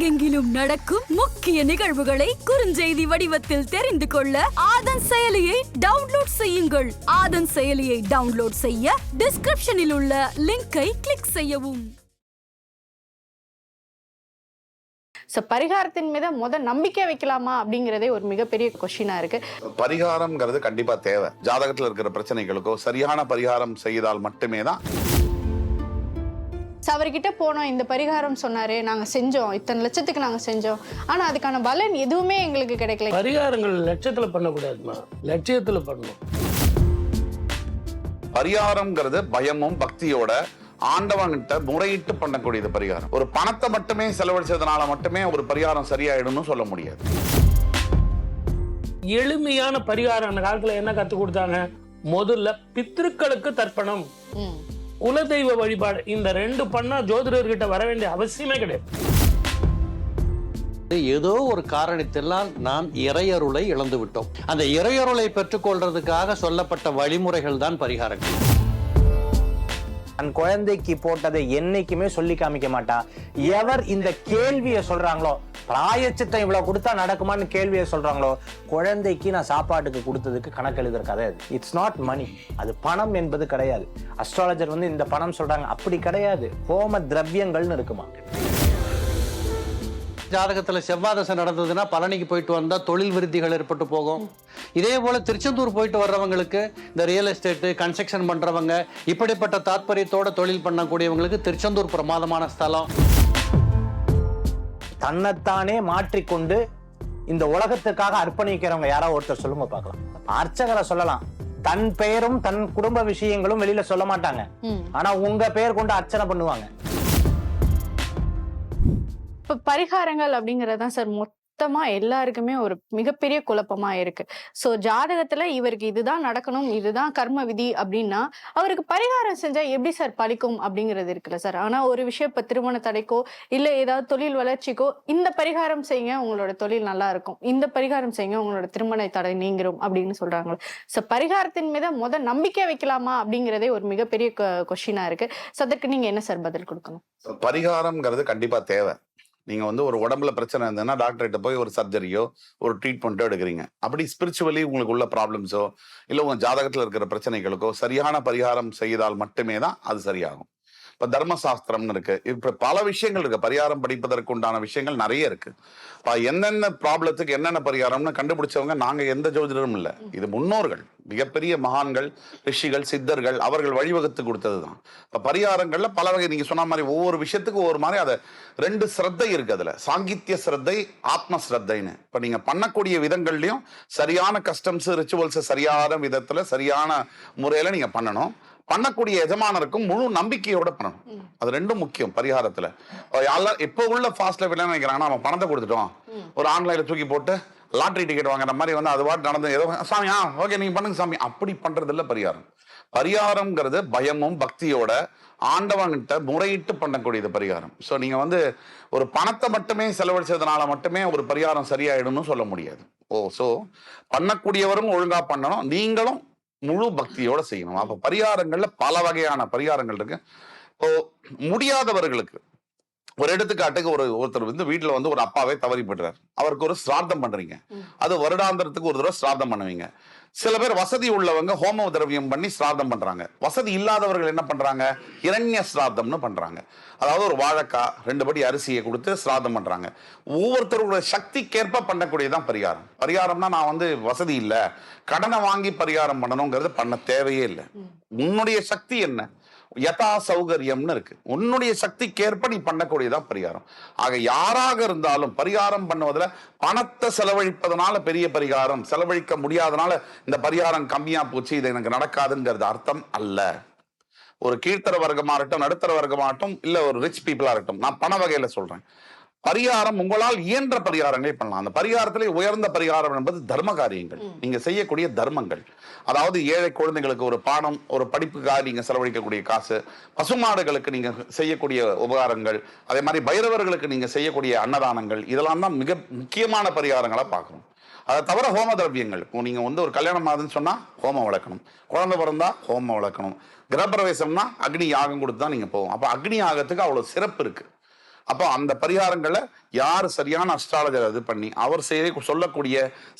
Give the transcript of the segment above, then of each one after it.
உலகெங்கிலும் நடக்கும் முக்கிய நிகழ்வுகளை குறுஞ்செய்தி வடிவத்தில் தெரிந்து கொள்ள ஆதன் செயலியை டவுன்லோட் செய்யுங்கள். ஆதன் செயலியை டவுன்லோட் செய்ய டிஸ்கிரிப்ஷனில் உள்ள லிங்கை கிளிக் செய்யவும். ஸோ பரிகாரத்தின் மீது முத நம்பிக்கை வைக்கலாமா அப்படிங்கிறதே ஒரு மிகப்பெரிய கொஷினா இருக்கு. பரிகாரம்ங்கிறது கண்டிப்பா தேவை. ஜாதகத்துல இருக்கிற பிரச்சனைகளுக்கோ சரியான பரிகாரம் செய்தால் மட்டுமே தான் ஸோ அவர்கிட்ட போனோம் இந்த பரிகாரம் சொன்னாரு நாங்க செஞ்சோம் இத்தனை லட்சத்துக்கு நாங்க செஞ்சோம். ஆனா அதுக்கான பலன் எதுவுமே எங்களுக்கு கிடைக்கல. பரிகாரங்கள் லட்சத்துல பண்ணக்கூடாதுமா? லட்சியத்துல பண்ணணும். பரிகாரம்ங்கிறது பயமும் பக்தியோட ஆண்டவன்கிட்ட முறையிட்டு பண்ணக்கூடியது பரிகாரம். ஒரு பணத்தை மட்டுமே செலவழிச்சதுனால மட்டுமே ஒரு பரிகாரம் சரியாயிடும்னு சொல்ல முடியாது. எளிமையான பரிகாரம் அந்த காலத்துல என்ன கத்து கொடுத்தாங்க? முதல்ல பித்ருக்களுக்கு தர்ப்பணம். குலதெய்வ வழிபாடு. இந்த ரெண்டு பண்ணா ஜோதிடர்கிட்ட வர வேண்டிய அவசியமே கிடையாது. ஏதோ ஒரு காரணத்தினால் நாம் இறையருளை இழந்து விட்டோம் அந்த இறையருளை பெற்றுக்கொள்றதுக்காக சொல்லப்பட்ட வழிமுறைகள் தான் பரிகாரங்கள். தன் குழந்தைக்கு போட்டதை என்னைக்குமே சொல்லி காமிக்க மாட்டா. எவர் இந்த கேள்வியை சொல்றாங்களோ பிராயச்சித்தம் இவ்வளவு கொடுத்தா நடக்குமான்னு கேள்வியை சொல்றாங்களோ? குழந்தைக்கு நான் சாப்பாட்டுக்கு கொடுத்ததுக்கு கணக்கு எழுதுற கதை அது. இட்ஸ் நாட் மணி அது பணம் என்பது கிடையாது. அஸ்ட்ராலஜர் வந்து இந்த பணம் சொல்றாங்க. அப்படி கிடையாது. ஹோம திரவியங்கள்னு இருக்குமா? ஜாதகத்துல செவ்வாதசை நடந்ததுன்னா பழனிக்கு போயிட்டு வந்தா தொழில் விருத்திகள் ஏற்பட்டு போகும். இதே போல திருச்செந்தூர் போயிட்டு வர்றவங்களுக்கு இந்த ரியல் எஸ்டேட் கன்ஸ்ட்ரக்ஷன் பண்றவங்க இப்படிப்பட்ட தாத்பரியத்தோட தொழில் பண்ணக்கூடியவங்களுக்கு திருச்செந்தூர் பிரமாதமான ஸ்தலம். தன்னைத்தானே மாற்றிக்கொண்டு இந்த உலகத்துக்காக அர்ப்பணிக்கிறவங்க யாராவது ஒருத்தர் சொல்லுங்க பார்க்கலாம். அர்ச்சகரை சொல்லலாம். தன் பெயரும் தன் குடும்ப விஷயங்களும் வெளியில சொல்ல மாட்டாங்க. ஆனா உங்க பெயர் கொண்டு அர்ச்சனை பண்ணுவாங்க. இப்போ பரிகாரங்கள் அப்படிங்கிறது தான் சார் மொத்தமா எல்லாருக்குமே ஒரு மிகப்பெரிய குழப்பமா இருக்கு. சோ ஜாதகத்துல இவருக்கு இதுதான் நடக்கணும் இதுதான் கர்ம விதி அப்படின்னா அவருக்கு பரிகாரம் செஞ்சா எப்படி சார் பழிக்கும் அப்படிங்கிறது இருக்குல்ல சார்? ஆனா ஒரு விஷயம் இப்ப திருமண தடைக்கோ இல்ல ஏதாவது தொழில் வளர்ச்சிக்கோ இந்த பரிகாரம் செய்யுங்க உங்களோட தொழில் நல்லா இருக்கும். இந்த பரிகாரம் செய்யுங்க உங்களோட திருமண தடை நீங்கிரும் அப்படின்னு சொல்றாங்க. சோ பரிகாரத்தின் மீது முத நம்பிக்கை வைக்கலாமா அப்படிங்கிறதே ஒரு மிகப்பெரிய கொஷினா இருக்கு. சோ அதற்கு நீங்க என்ன சார் பதில் கொடுக்கணும்? பரிகாரம்ங்கிறது கண்டிப்பா தேவை. நீங்க வந்து ஒரு உடம்புல பிரச்சனை இருந்ததுன்னா டாக்டர்கிட்ட போய் ஒரு சர்ஜரியோ ஒரு ட்ரீட்மெண்ட்டோ எடுக்கிறீங்க. அப்படி ஸ்பிரிச்சுவலி உங்களுக்கு உள்ள ப்ராப்ளம்ஸோ இல்லை உங்கள் ஜாதகத்தில் இருக்கிற பிரச்சனைகளுக்கோ சரியான பரிகாரம் செய்தால் மட்டுமே தான் அது சரியாகும். இப்ப தர்மசாஸ்திரம்னு இருக்கு. இப்ப பல விஷயங்கள் இருக்கு. பரிகாரம் படிப்பதற்கு உண்டான விஷயங்கள் நிறைய இருக்கு. இப்ப என்னென்ன ப்ராப்ளத்துக்கு என்னென்ன பரிகாரம்னு கண்டுபிடிச்சவங்க நாங்க எந்த ஜோதிடரும் இல்லை. இது முன்னோர்கள் மிகப்பெரிய மகான்கள் ரிஷிகள் சித்தர்கள் அவர்கள் வழிவகுத்து கொடுத்ததுதான். இப்ப பரிகாரங்கள்ல பல வகை நீங்க சொன்ன மாதிரி ஒவ்வொரு விஷயத்துக்கும் ஒவ்வொரு மாதிரி அதை ரெண்டு ஸ்ரத்தை இருக்கு அதுல. சாங்கித்ய ஸ்ரத்தை ஆத்ம ஸ்ரத்தைன்னு. இப்ப நீங்க பண்ணக்கூடிய விதங்கள்லயும் சரியான கஸ்டம்ஸ் ரிச்சுவல்ஸ் சரியான விதத்துல சரியான முறையில நீங்க பண்ணணும். பண்ணக்கூடிய எஜமானருக்கும் முழு நம்பிக்கையோட பண்ணணும். அது ரெண்டும் முக்கியம் பரிகாரத்துல. யாரெல்லாம் இப்போ உள்ள ஃபாஸ்ட் லைஃப் என்ன நினைக்கிறாங்கன்னா நம்ம பணத்தை கொடுத்துட்டோம். ஒரு ஆன்லைன்ல தூக்கி போட்டு லாட்டரி டிக்கெட் வாங்குற மாதிரி வந்து அது பாட்டு நடந்து ஏதோ சாமி ஆ ஓகே நீங்க பண்ணுங்க சாமி. அப்படி பண்றது இல்ல பரிகாரம். பரிகாரம்ங்கிறது பயமும் பக்தியோட ஆண்டவன்கிட்ட முறையிட்டு பண்ணக்கூடியது பரிகாரம். ஸோ நீங்க வந்து ஒரு பணத்தை மட்டுமே செலவழிச்சதுனால மட்டுமே ஒரு பரிகாரம் சரியாயிடும்னு சொல்ல முடியாது. ஓ ஸோ பண்ணக்கூடியவரும் ஒழுங்கா பண்ணணும். நீங்களும் முழு பக்தியோட செய்யணும். அப்ப பரிகாரங்கள்ல பல வகையான பரிகாரங்கள் இருக்கு. இப்போ முடியாதவர்களுக்கு ஒரு எடுத்துக்காட்டுக்கு ஒரு ஒருத்தர் வந்து வீட்டுல வந்து ஒரு அப்பாவே தவறி போடுறாரு அவருக்கு ஒரு சிரார்த்தம் பண்றீங்க. அது வருடாந்திரத்துக்கு ஒரு தடவை சிரார்த்தம் பண்ணுவீங்க. சில பேர் வசதி உள்ளவங்க ஹோம திரவியம் பண்ணி சிரார்த்தம் பண்றாங்க. வசதி இல்லாதவர்கள் என்ன பண்றாங்க? இரண்ய சிரார்த்தம்னு பண்றாங்க. அதாவது ஒரு வாழைக்காய் ரெண்டு படி அரிசியை கொடுத்து சிரார்த்தம் பண்றாங்க. ஒவ்வொருத்தரோட சக்திக்கேற்ப பண்ணக்கூடியதான் பரிகாரம். பரிகாரம்னா நான் வந்து வசதி இல்லை. கடனை வாங்கி பரிகாரம் பண்ணணுங்கிறது பண்ண தேவையே இல்லை. உன்னுடைய சக்தி என்ன? யதா சௌகரியம்னு இருக்கு. உன்னுடைய சக்திக்கேற்ப நீ பண்ணக்கூடியதான் பரிகாரம். ஆக யாராக இருந்தாலும் பரிகாரம் பண்ணுவதுல பணத்தை செலவழிப்பதனால பெரிய பரிகாரம் செலவழிக்க முடியாதனால இந்த பரிகாரம் கம்மியா போச்சு இது எனக்கு நடக்காதுங்கிறது அர்த்தம் அல்ல. ஒரு கீழ்த்தர வர்க்கமாகட்டும் இருக்கட்டும் நடுத்தர வர்க்கமாகட்டும் இல்ல ஒரு ரிச் பீப்புளாக இருக்கட்டும் நான் பண வகையில சொல்றேன். பரிகாரம் உங்களால் இயன்ற பரிகாரங்களை பண்ணலாம். அந்த பரிகாரத்திலே உயர்ந்த பரிகாரம் என்பது தர்ம காரியங்கள். நீங்க செய்யக்கூடிய தர்மங்கள். அதாவது ஏழை குழந்தைகளுக்கு ஒரு பாடம் ஒரு படிப்புக்காக நீங்க செலவழிக்கக்கூடிய காசு பசுமாடுகளுக்கு நீங்க செய்யக்கூடிய உபகாரங்கள் அதே மாதிரி பைரவர்களுக்கு நீங்க செய்யக்கூடிய அன்னதானங்கள் இதெல்லாம் தான் மிக முக்கியமான பரிகாரங்களா பார்க்கணும் அதை தவிர ஹோம திரவியங்கள். இப்போ நீங்க வந்து ஒரு கல்யாணம் ஆகுதுன்னு சொன்னா ஹோமம் வளர்க்கணும். குழந்தை பிறந்தா ஹோமம் வளர்க்கணும். கிரகப்பிரவேசம்னா அக்னி யாகம் கொடுத்து தான் நீங்க போவோம் அப்ப அக்னி யாகத்துக்கு அவ்வளவு சிறப்பு இருக்கு. அப்போ அந்த பரிகாரங்களை யார் சரியான அஸ்ட்ராலஜர் இது பண்ணி அவர் செய்ய சொல்லக்கூடிய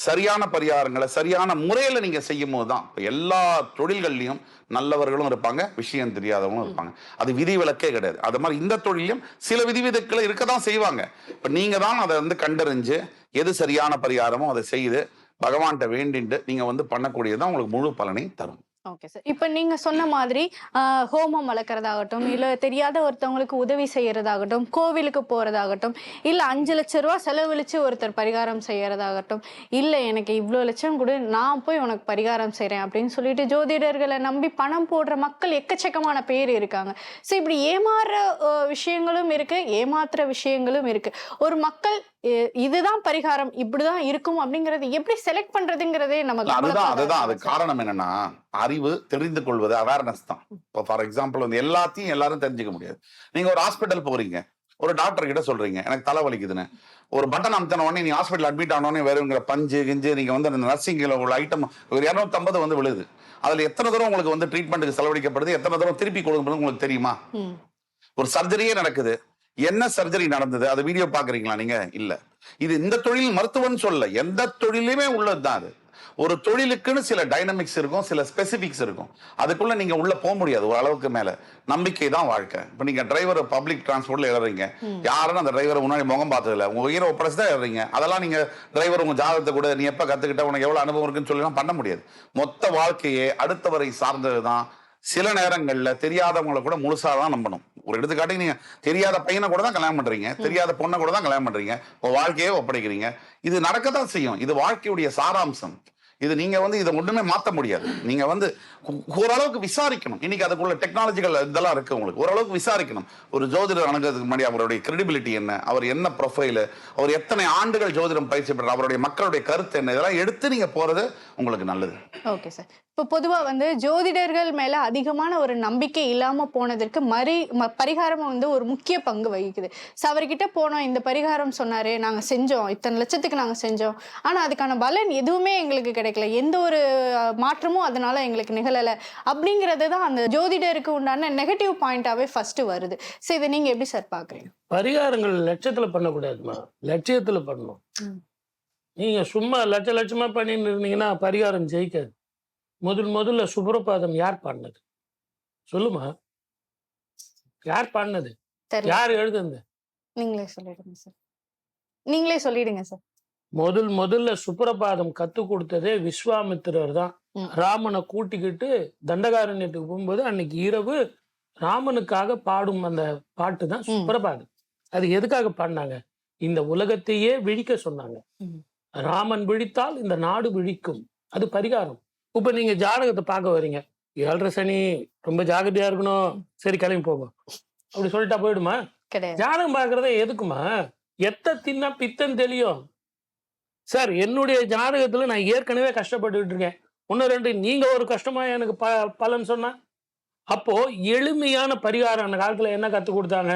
சரியான பரிகாரங்களை சரியான முறையில் நீங்கள் செய்யும் போது தான் இப்போ எல்லா தொழில்கள்லையும் நல்லவர்களும் இருப்பாங்க விஷயம் தெரியாதவங்களும் இருப்பாங்க. அது விதி விலக்கே கிடையாது. அது மாதிரி இந்த தொழிலையும் சில விதிவிலக்குகள் இருக்க தான் செய்வாங்க. இப்போ நீங்கள் தான் அதை வந்து கண்டறிஞ்சு எது சரியான பரிகாரமோ அதை செய்து பகவான்கிட்ட வேண்டிட்டு நீங்கள் வந்து பண்ணக்கூடியது தான் உங்களுக்கு முழு பலனை தரும். ஓகே சார் இப்போ நீங்க சொன்ன மாதிரி ஹோமம் வளர்க்குறதாகட்டும் இல்ல தெரியாத ஒருத்தவங்களுக்கு உதவி செய்யறதாகட்டும் கோவிலுக்கு போறதாகட்டும் இல்ல அஞ்சு லட்ச ரூபா செலவழிச்சு ஒருத்தர் பரிகாரம் செய்யறதாகட்டும் இல்ல எனக்கு இவ்வளோ லட்சம் கொடு நான் போய் உனக்கு பரிகாரம் செய்கிறேன் அப்படின்னு சொல்லிட்டு ஜோதிடர்களை நம்பி பணம் போடுற மக்கள் எக்கச்சக்கமான பேர் இருக்காங்க. ஸோ இப்படி ஏமாறுற விஷயங்களும் இருக்கு ஏமாத்துற விஷயங்களும் இருக்கு. ஒரு மக்கள் இதுதான் பரிகாரம் இப்படிதான் இருக்கும் அப்படிங்கறது எப்படி செலக்ட் பண்றதுங்கிறதே நமக்கு அதுதான் அதுதான். அது காரணம் என்னன்னா அறிவு தெரிந்து கொள்வது அவேர்னஸ் தான். இப்போ ஃபார் எக்ஸாம்பிள் வந்து எல்லாத்தையும் எல்லாரும் தெரிஞ்சுக்க முடியாது. நீங்க ஒரு ஹாஸ்பிட்டல் போறீங்க. ஒரு டாக்டர் கிட்ட சொல்றீங்க எனக்கு தலை வலிக்குதுன்னு. ஒரு பட்டன் அமுத்தின உடனே நீ ஹாஸ்பிட்டல் அட்மிட் ஆனோடனே வேறுங்கிற பஞ்சு கிஞ்சு நீங்க வந்து அந்த நர்சிங்கில் உள்ள ஐட்டம் ஒரு இரநூத்தம்பது வந்து விழுது. அதுல எத்தனை தூரம் உங்களுக்கு வந்து ட்ரீட்மெண்ட்டுக்கு செலவழிக்கப்படுது எத்தனை தூரம் திருப்பி கொடுக்கப்படுது உங்களுக்கு தெரியுமா. ஒரு சர்ஜரியே நடக்குது. என்ன சர்ஜரி நடந்தது? அது வீடியோ பாக்குறீங்களா நீங்க? இல்ல. இது இந்த தொழில் மருத்துவம்னு சொல்ல எந்த தொழிலுமே உள்ளதுதான் அது. ஒரு தொழிலுக்குன்னு சில டைனமிக்ஸ் இருக்கும் சில ஸ்பெசிபிக்ஸ் இருக்கும். அதுக்குள்ள நீங்க உள்ள போக முடியாது ஒரு அளவுக்கு மேல. நம்பிக்கை தான் வாழ்க்கை. இப்ப நீங்க டிரைவர் பப்ளிக் டிரான்ஸ்போர்ட்ல ஏறுறீங்க. யாரும் அந்த டிரைவரை முன்னாடி முகம் பார்த்தது இல்ல உங்க உயிரை ஒப்படைச்சு தான் ஏறுறீங்க. அதெல்லாம் நீங்க டிரைவர் உங்க ஜாதகத்தை கூட நீ எப்ப கத்துக்கிட்ட? உனக்கு எவ்வளவு அனுபவம் இருக்குன்னு சொல்லி பண்ண முடியாது. மொத்த வாழ்க்கையே அடுத்தவரை சார்ந்ததுதான் சில நேரங்கள்ல தெரியாதவங்களை கூட முழுசா தான் நம்பணும். ஒரு எடுத்துக்காட்டுக்கு நீங்க தெரியாத பையனை கூட தான் கல்யாணம் பண்றீங்க தெரியாத பொண்ணை கூட தான் கல்யாணம் பண்றீங்க உங்க வாழ்க்கையே ஒப்படைக்கிறீங்க. இது நடக்கத்தான் செய்யும். இது வாழ்க்கையுடைய சாராம்சம். இது நீங்க வந்து இதை ஒண்ணுமே மாத்த முடியாது. நீங்க வந்து ஓரளவுக்கு விசாரிக்கணும். இன்னைக்கு அதுக்குள்ள டெக்னாலஜிகள் இதெல்லாம் இருக்கு உங்களுக்கு. ஓரளவுக்கு விசாரிக்கணும். ஒரு ஜோதிடர் அணுகிறதுக்கு முன்னாடி அவருடைய கிரெடிபிலிட்டி என்ன அவர் என்ன ப்ரொஃபைல் அவர் எத்தனை ஆண்டுகள் ஜோதிடம் பயிற்சி பெற்ற அவருடைய மக்களுடைய கருத்து என்ன இதெல்லாம் எடுத்து நீங்க போறது உங்களுக்கு நல்லது. ஓகே சார் இப்போ பொதுவாக வந்து ஜோதிடர்கள் மேல அதிகமான ஒரு நம்பிக்கை இல்லாம போனதற்கு மறி ம- பரிகாரம் வந்து ஒரு முக்கிய பங்கு வகிக்குது. ஸோ அவர்கிட்ட போனோம் இந்த பரிகாரம் சொன்னாரு நாங்க செஞ்சோம் இத்தனை லட்சத்துக்கு நாங்க செஞ்சோம். ஆனா அதுக்கான பலன் எதுவுமே எங்களுக்கு கிடைக்கல. எந்த ஒரு மாற்றமும் அதனால எங்களுக்கு நிகழல. அப்படிங்கிறது தான் அந்த ஜோதிடருக்கு உண்டான நெகட்டிவ் பாயிண்டாவே ஃபர்ஸ்ட் வருது. ஸோ இதை நீங்க எப்படி சார் பாக்குறீங்க? பரிகாரங்கள் லட்சத்துல பண்ணக்கூடாதுமா? லட்சியத்துல பண்ணணும். ம். நீங்க சும்மா லட்ச லட்சமா பண்ணிட்டு இருந்தீங்கன்னா பரிகாரம் ஜெயிக்காது. முதல் முதல்ல சுப்ரபாதம் யார் பாடினது? சொல்லுமா? யார் பாடினது? தெரியல. யார் எழுதுனது? நீங்களே சொல்லிடுங்க சார் நீங்களே சொல்லிடுங்க சார் முதல் முதல்ல சுப்ரபாதம் கத்து கொடுத்ததே விஸ்வாமித்திரர் தான். ராமனை கூட்டிக்கிட்டு தண்டகாரண்யத்துக்கு போகும்போது அன்னைக்கு இரவு ராமனுக்காக பாடும் அந்த பாட்டு தான் ம். சுப்ரபாதம் அது எதுக்காக பாடினாங்க? இந்த உலகத்தையே விழிக்க சொன்னாங்க. ராமன் விழித்தால் இந்த நாடு விழிக்கும். அது பரிகாரம். இப்ப நீங்க ஜாதகத்தை பார்க்க வர்றீங்க ஏழரை சனி ரொம்ப ஜாகிரதையா இருக்கணும். சரி கிளம்பி போங்க. அப்படி சொல்லிட்டா போயிடுமா? ஜாதகம் பார்க்கறதே எதுக்குமா? எத்த தின்னா பித்தம் தெரியும் சார் என்னுடைய ஜாதகத்துல நான் ஏற்கனவே கஷ்டப்பட்டுட்டு இருக்கேன். ஒன்று ரெண்டு நீங்க ஒரு கஷ்டமா எனக்கு ப பலன் சொன்னா? அப்போ எளிமையான பரிகாரம் அந்த காலத்துல என்ன கத்து கொடுத்தாங்க?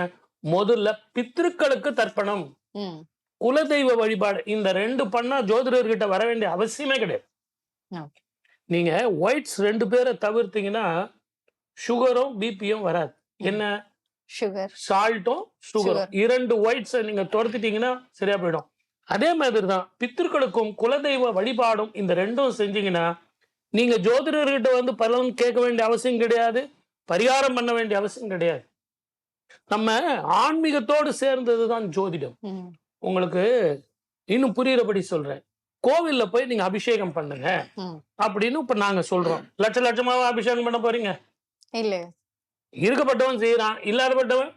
முதல்ல பித்ருக்களுக்கு தர்ப்பணம். குலதெய்வ வழிபாடு. இந்த ரெண்டு பண்ணா ஜோதிடர்கிட்ட வர வேண்டிய அவசியமே கிடையாது. நீங்க ஒயிட்ஸ் ரெண்டு பேரை தவிர்த்தீங்கன்னா சுகரும் பிபியும் வராது. என்ன? சுகர். சால்ட்டும் சுகரும். இரண்டு ஒயிட்ஸை நீங்க துரத்திட்டீங்கன்னா சரியா போயிடும். அதே மாதிரி தான் பித்திருக்களுக்கும் குலதெய்வ வழிபாடும் இந்த ரெண்டும் செஞ்சீங்கன்னா நீங்க ஜோதிடர்கிட்ட வந்து பலன் கேட்க வேண்டிய அவசியம் கிடையாது பரிகாரம் பண்ண வேண்டிய அவசியம் கிடையாது. நம்ம ஆன்மீகத்தோடு சேர்ந்தது தான் ஜோதிடம் உங்களுக்கு இன்னும் புரியுறபடி சொல்றேன். கோவில்ல போய் நீங்க அபிஷேகம் பண்ணுங்க. அப்படின்னு இப்ப நாங்க சொல்றோம். லட்ச லட்சமாவா அபிஷேகம் பண்ண போறீங்க? இல்ல. இருக்கப்பட்டவன் செய்யறான் இல்லாதப்பட்டவன்.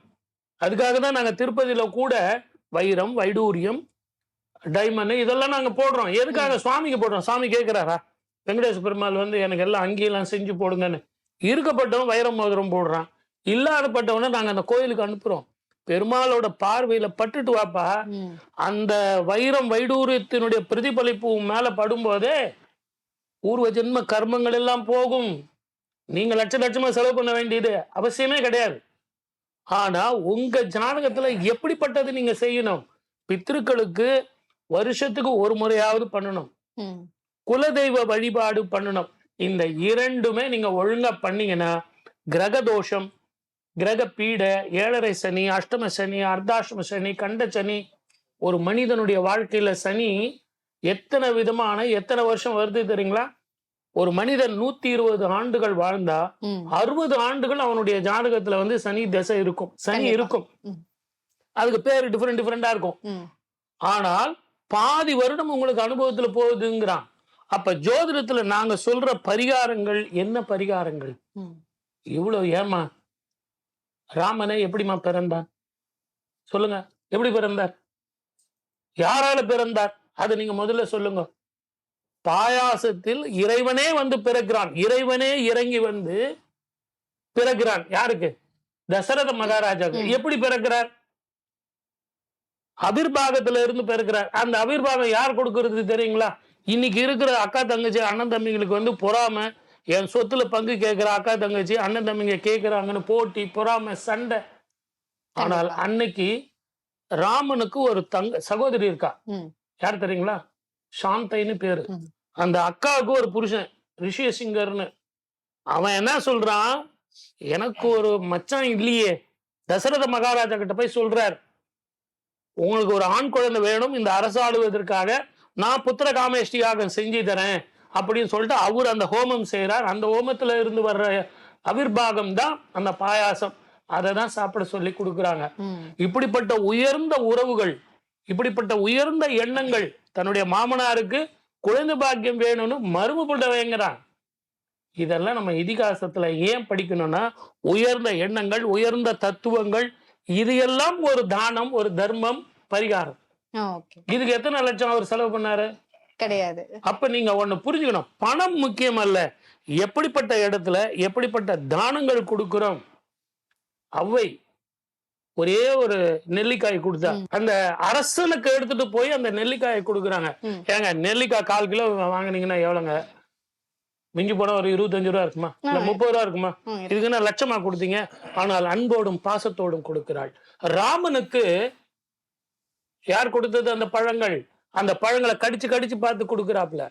அதுக்காக தான் நாங்க திருப்பதியில கூட வைரம் வைடூரியம் டைமண்ட் இதெல்லாம் நாங்க போடுறோம். எதுக்காக சுவாமிக்கு போடுறோம்? சுவாமி கேட்கிறாரா வெங்கடேச பெருமாள் வந்து எனக்கு எல்லாம் அங்கேயெல்லாம் செஞ்சு போடுங்கன்னு. இருக்கப்பட்டவன் வைரம் மோதிரம் போடுறான். இல்லாதப்பட்டவனை நாங்க அந்த கோயிலுக்கு அனுப்புறோம். பெருமாளோட பார்வையில பட்டுட்டு வாப்பா அந்த வைரம் வைடூரியத்தினுடைய பிரதிபலிப்பு மேல படும்போதே பூர்வ ஜென்ம கர்மங்கள் எல்லாம் போகும். நீங்க லட்ச லட்சமா செலவு பண்ண வேண்டியது அவசியமே கிடையாது. ஆனா உங்க ஜாதகத்துல எப்படிப்பட்டது நீங்க செய்யணும்? பித்ருக்களுக்கு வருஷத்துக்கு ஒரு முறையாவது பண்ணணும் குலதெய்வ வழிபாடு பண்ணணும் இந்த இரண்டுமே நீங்க ஒழுங்கா பண்ணீங்கன்னா கிரக தோஷம் கிரக பீட ஏழரை சனி அஷ்டம சனி அர்த்தாஷ்டம சனி கண்ட சனி ஒரு மனிதனுடைய வாழ்க்கையில சனி எத்தனை விதமான எத்தனை வருஷம் வருது தெரியுங்களா ஒரு மனிதன் நூத்தி இருபது ஆண்டுகள் வாழ்ந்தா. அறுபது ஆண்டுகள் அவனுடைய ஜாதகத்துல வந்து சனி தசை இருக்கும் சனி. இருக்கும். அதுக்கு பேர் டிஃப்ரெண்ட் டிஃப்ரெண்டா இருக்கும். ஆனால் பாதி வருடம் உங்களுக்கு அனுபவத்துல போகுதுங்கிறான். அப்ப ஜோதிடத்துல நாங்க சொல்ற பரிகாரங்கள் என்ன பரிகாரங்கள். இவ்வளவு ஏமா ராமனை எப்படிம்மா பிறந்தார்? சொல்லுங்க எப்படி பிறந்தார்? யாரால பிறந்தார்? அதை நீங்க முதல்ல சொல்லுங்க. பாயாசத்தில் இறைவனே வந்து பிறக்கிறான். இறைவனே இறங்கி வந்து பிறக்கிறான். யாருக்கு? தசரத மகாராஜாக்கு ம். எப்படி பிறக்கிறார்? அபிர்பாகத்துல இருந்து பிறக்கிறார் அந்த அபிர்பாகம் யார் கொடுக்கறது தெரியுங்களா? இன்னைக்கு இருக்கிற அக்கா தங்கச்சி அண்ணன் தம்பிங்களுக்கு வந்து பொறாம. என் சொத்துல பங்கு கேட்கிற அக்கா தங்கச்சி அண்ணன் தம்பிங்க கேட்கிறாங்கன்னு போட்டி பொறாம சண்டை. ஆனால். அன்னைக்கு ராமனுக்கு ஒரு தங்க சகோதரி இருக்கா. யார் தெரியுங்களா? சாந்தைன்னு பேரு. அந்த அக்காவுக்கு ஒரு புருஷன் ரிஷியசிங்கர்னு. அவன் என்ன சொல்றான்? எனக்கு ஒரு மச்சான் இல்லையே. தசரத மகாராஜா கிட்ட போய் சொல்றார். உங்களுக்கு ஒரு ஆண் குழந்தை வேணும் இந்த அரசாளுவதற்காக நான் புத்திர காமேஷ்டி யாகம் செஞ்சு தரேன் அப்படின்னு சொல்லிட்டு அவர் அந்த ஹோமம் செய்றார். அந்த ஹோமத்துல இருந்து வர்ற அவிர்பாகம் தான் அந்த பாயாசம். அதை தான் சாப்பிட சொல்லி கொடுக்குறாங்க. இப்படிப்பட்ட உயர்ந்த உறவுகள் இப்படிப்பட்ட உயர்ந்த எண்ணங்கள் தன்னுடைய மாமனாருக்கு குழந்தை பாக்கியம் வேணும்னு மருமப்பட்டவங்கிறான் இதெல்லாம் நம்ம இதிகாசத்துல ஏன் படிக்கணும்னா உயர்ந்த எண்ணங்கள் உயர்ந்த தத்துவங்கள் இது எல்லாம் ஒரு தானம் ஒரு தர்மம் பரிகாரம். இதுக்கு எத்தனை லட்சம் அவர் செலவு பண்ணாரு? கிடையாது. அப்ப நீங்க ஒண்ணு புரிஞ்சுக்கணும். பணம் முக்கியம் அல்ல. எப்படிப்பட்ட இடத்துல எப்படிப்பட்ட தானங்கள் கொடுக்கிறோம்? அவ்வை ஒரே ஒரு நெல்லிக்காய் கொடுத்தா. அந்த அரசனுக்கு எடுத்துட்டு போய் அந்த நெல்லிக்காயை கொடுக்குறாங்க. ஏங்க நெல்லிக்காய் கால் கிலோ வாங்குனீங்கன்னா எவ்வளவுங்க மிஞ்சி போனா ஒரு இருபத்தஞ்சு ரூபா இருக்குமா? இல்ல. முப்பது ரூபா இருக்குமா. இதுக்கு என்ன லட்சமா கொடுத்தீங்க? ஆனால் அன்போடும் பாசத்தோடும் கொடுக்கிறாள். ராமனுக்கு யார் கொடுத்தது அந்த பழங்கள்? அந்த பழங்களை கடிச்சு கடிச்சு பார்த்து கொடுக்குறாப்ல.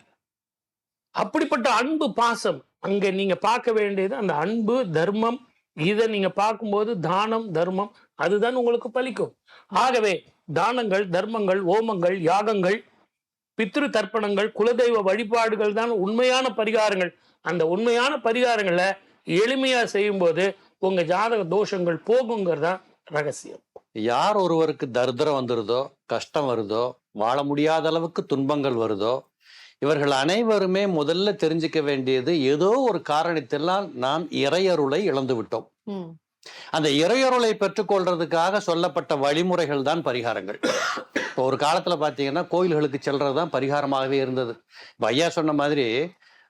அப்படிப்பட்ட அன்பு பாசம். அங்க நீங்க பார்க்க வேண்டியது அந்த அன்பு தர்மம். இதை நீங்க பார்க்கும்போது தானம் தர்மம் அதுதான் உங்களுக்கு பலிக்கும். ஆகவே தானங்கள் தர்மங்கள் ஓமங்கள் யாகங்கள் பித்ரு தர்ப்பணங்கள் குலதெய்வ வழிபாடுகள் தான் உண்மையான பரிகாரங்கள். அந்த உண்மையான பரிகாரங்களை எளிமையா செய்யும்போது உங்க ஜாதக தோஷங்கள் போகுங்கிறதான் ரகசியம். யார் ஒருவருக்கு தரித்திரம் வந்துருதோ கஷ்டம் வருதோ வாழ முடியாத அளவுக்கு துன்பங்கள் வருதோ இவர்கள் அனைவருமே முதல்ல தெரிஞ்சுக்க வேண்டியது ஏதோ ஒரு காரணத்தினால் நாம் இறையருளை இழந்து விட்டோம். அந்த இறையருளை பெற்றுக்கொள்றதுக்காக சொல்லப்பட்ட வழிமுறைகள் தான் பரிகாரங்கள். இப்போ ஒரு காலத்துல பாத்தீங்கன்னா கோயில்களுக்கு செல்றது தான் பரிகாரமாகவே இருந்தது. இப்ப ஐயா சொன்ன மாதிரி